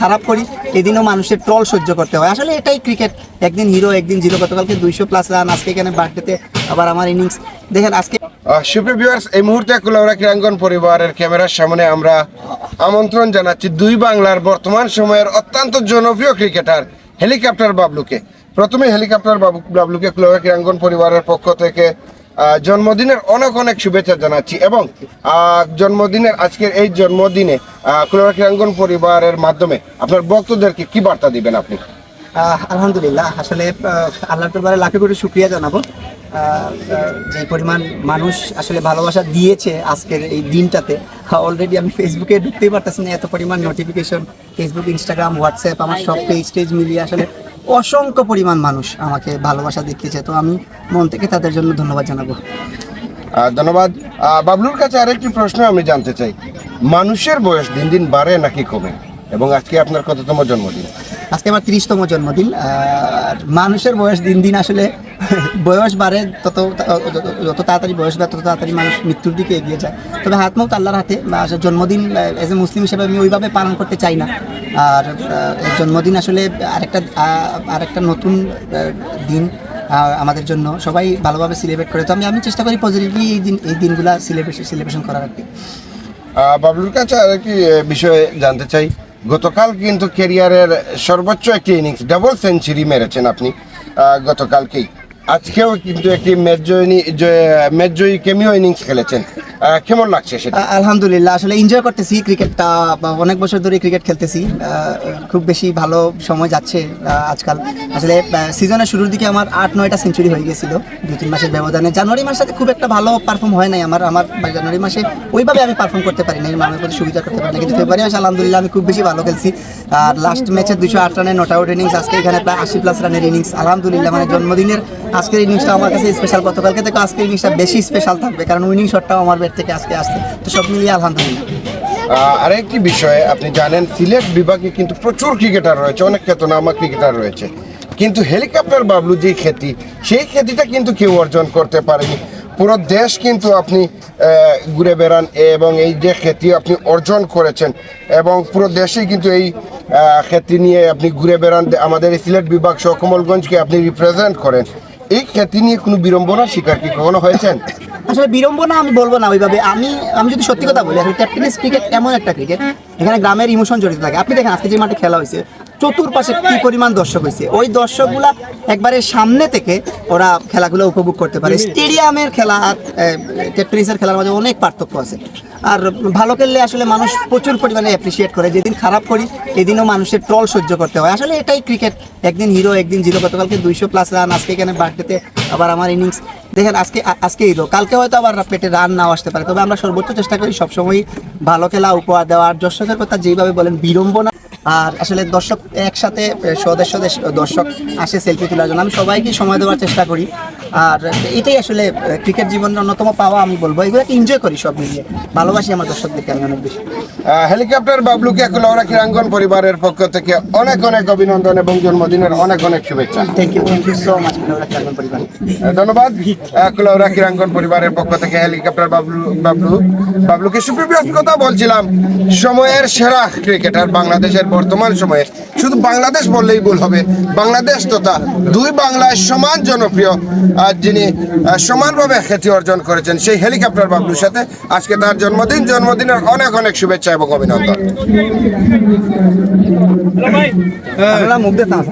খারাপ করি, এদিনও মানুষের ট্রল সহ্য করতে হয়। আসলে এটাই ক্রিকেট একদিন হিরো একদিন জিরো গতকালকে দুইশো প্লাস রান আজকে এখানে বার্থডেতে আবার আমার ইনিংস দেখেন, আজকে সুপ্রিয় ভিউয়ার্স এই মুহূর্তে কুলাউড়া ক্রীড়াঙ্গন পরিবারের ক্যামেরার সামনে আমরা আমন্ত্রণ জানাচ্ছি দুই বাংলার বর্তমান সময়ের অত্যন্ত জনপ্রিয় ক্রিকেটার হেলিকপ্টার বাবলুকে। প্রথমে হেলিকপ্টার বাবু বাবলুকে কুলাউড়া ক্রীড়াঙ্গন পরিবারের পক্ষ থেকে জন্মদিনের অনেক অনেক শুভেচ্ছা জানাচ্ছি এবং জন্মদিনের আজকের এই জন্মদিনে ক্রীড়াঙ্গন পরিবারের মাধ্যমে আপনার ভক্তদেরকে কি বার্তা দিবেন আপনি? আলহামদুলিল্লাহ আসলে আহ, আল্লাহর দরবারে লাখে কোটি শুক্রিয়া জানাব। যে পরিমাণ মানুষ আসলে ভালোবাসা দিয়েছে আজকের এই দিনটাতে অলরেডি আমি ফেসবুকে ঢুকতেই পারতেছি না এত পরিমাণ নোটিফিকেশন ফেসবুক ইনস্টাগ্রাম হোয়াটসঅ্যাপ আমার সব পেজ টেজ মিলিয়ে আসলে অসংখ্য পরিমাণ মানুষ আমাকে ভালোবাসা দেখিয়েছে। তো আমি মন থেকে তাদের জন্য ধন্যবাদ জানাব। ধন্যবাদ। বাবলুর কাছে আরেকটি প্রশ্ন আমি জানতে চাই। মানুষের বয়স দিন দিন বাড়ে নাকি কমে? এবং আজকে আপনার কততম জন্মদিন? আজকে আমার তিরিশতম জন্মদিন। আর মানুষের বয়স দিন দিন আসলে বয়স বাড়ে তত যত- তাড়াতাড়ি বয়স বাড়ে তত তাড়াতাড়ি মানুষ মৃত্যুর দিকে এগিয়ে যায়। তবে হাত মুখ আল্লাহর হাতে জন্মদিন এজ এ মুসলিম হিসেবে আমি ওইভাবে পালন করতে চাই না। আর জন্মদিন আসলে আরেকটা আরেকটা নতুন দিন আমাদের জন্য। সবাই ভালোভাবে সেলিব্রেট করে। তো আমি আমি চেষ্টা করি পজিটিভলি এই দিন এই দিনগুলা সেলিব্রেশন সেলিব্রেশন করার আর কি। বাবলুর কাছে আরেকটি আহ, বিষয়ে জানতে চাই। গতকাল কিন্তু ক্যারিয়ারের সর্বোচ্চ একটি ইনিংস ডাবল সেঞ্চুরি মেরেছেন আপনি। গতকালকেই। আজকেও কিন্তু একটি ম্যাচ জয়ী ম্যাচ জয়ী কেমিও ইনিংস খেলেছেন। কেমন লাগছে সেটা? আলহামদুলিল্লাহ, আসলে এনজয় করতেছি ক্রিকেটটা অনেক বছর ধরে ক্রিকেট খেলতেছি। খুব বেশি ভালো সময় যাচ্ছে আজকাল। আসলে সিজনের শুরুর দিকে আমার আট, নয়টা সেঞ্চুরি হয়ে গেছিল দুই তিন মাসের ব্যবধানে। জানুয়ারি মাসে খুব একটা ভালো পারফর্ম হয় নাই আমার আমার জানুয়ারি মাসে ওইভাবে আমি পারফর্ম করতে পারি নাই মানুষের প্রতি সুবিধা করতে পারি না কিন্তু ফেব্রুয়ারি মাসে আলহামদুলিল্লাহ আমি খুব বেশি ভালো খেলছি। আর লাস্ট ম্যাচে দুশো আট রানের, নট আউট ইনিংস আজকে এখানে প্রায় আশি প্লাস রানের ইনিংস আলহামদুলিল্লাহ মানে জন্মদিনের আজকের ইনিংসটা আমার কাছে স্পেশাল গতকালকে থেকে আজকের ইনিংসটা বেশি স্পেশাল থাকবে, কারণ উইনিং শটটাও আমার ব্যাট থেকে আজকে আসছে। তো সব মিলিয়ে আলহামদুলিল্লাহ। আরেকটি বিষয়ে, আপনি জানেন, সিলেট বিভাগে কিন্তু প্রচুর ক্রিকেটার রয়েছে, অনেক খ্যাতনামা ক্রিকেটার রয়েছে। কিন্তু হেলিকপ্টার বাবলু যে খ্যাতি সেই খ্যাতিটা কিন্তু কেউ অর্জন করতে পারেনি। পুরো দেশ কিন্তু আপনি ঘুরে বেড়ান এবং এই যে খ্যাতি আপনি অর্জন করেছেন, এবং পুরো দেশেই কিন্তু এই খ্যাতি নিয়ে আপনি ঘুরে বেড়ান। আমাদের এই সিলেট বিভাগ সহ কমলগঞ্জকে আপনি রিপ্রেজেন্ট করেন। এই খ্যাতি নিয়ে কোনো বিড়ম্বনার শিকার কি কখনো হয়েছেন? আসলে বিড়ম্বনা আমি বলব না ওইভাবে। আমি আমি যদি সত্যি কথা বলি, আসলে টেনিস ক্রিকেট এমন একটা ক্রিকেট এখানে গ্রামের ইমোশন জড়িত থাকে। আপনি দেখেন আজকে যে মাঠে খেলা হয়েছে চতুর্পাশে কি পরিমাণ দর্শক হয়েছে? ওই দর্শকগুলা একবারে সামনে থেকে ওরা খেলাগুলো উপভোগ করতে পারে। স্টেডিয়ামের খেলা আর টেনিসের খেলার মাঝে অনেক পার্থক্য আছে। আর ভালো খেললে আসলে মানুষ প্রচুর পরিমাণে অ্যাপ্রিসিয়েট করে। যেদিন খারাপ করি, এদিনও মানুষের ট্রল সহ্য করতে হয়। আসলে এটাই ক্রিকেট একদিন হিরো একদিন জিরো গতকালকে দুইশো প্লাস রান আজকে এখানে বার্থডেতে আবার আমার ইনিংস দেখেন, আজকে আজকে হিরো কালকে হয়তো আবার পেটে রান নাও আসতে পারে। তবে আমরা সর্বোচ্চ চেষ্টা করি সবসময় ভালো খেলা, উপহার দেওয়া। আর দর্শকের কথা যেভাবে বলেন, বিড়ম্বনা আর আসলে দর্শক একসাথে সদস্য দর্শক আসে সেলফি তোলার জন্য। আমি সবাইকে সময় দেওয়ার চেষ্টা করি। আর এটাই আসলে ক্রিকেট জীবনের অন্যতম পাওয়া আমি বলব। এগুলোকে এনজয় করি সব মিলিয়ে। ভালোবাসি আমার দর্শকদেরকে আমি অনেক বেশি। হেলিকপ্টার বাবলুকে কুলাউড়া ক্রীড়াঙ্গন পরিবারের পক্ষ থেকে অনেক অনেক অভিনন্দন এবং জন্মদিনের অনেক অনেক শুভেচ্ছা। Thank you thank you so much পরিবার। ধন্যবাদ। ক্রীড়াঙ্গন পরিবারের পক্ষ থেকে হেলিকপ্টার বাবলু বাবলু বাবলুকে সুপ্রিয় কথা বলছিলাম। সময়ের সেরা ক্রিকেটার বাংলাদেশের বর্তমান সময়ে শুধু বাংলাদেশ বললেই ভুল হবে। বাংলাদেশ তথা দুই বাংলায় সমান জনপ্রিয় আর যিনি সমানভাবে খ্যাতি অর্জন করেছেন সেই হেলিকপ্টার বাবলুর সাথে আজকে তার জন্মদিন। জন্মদিনের অনেক অনেক শুভেচ্ছা এবং অভিনন্দন। দিতাম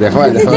দেখো দেখো।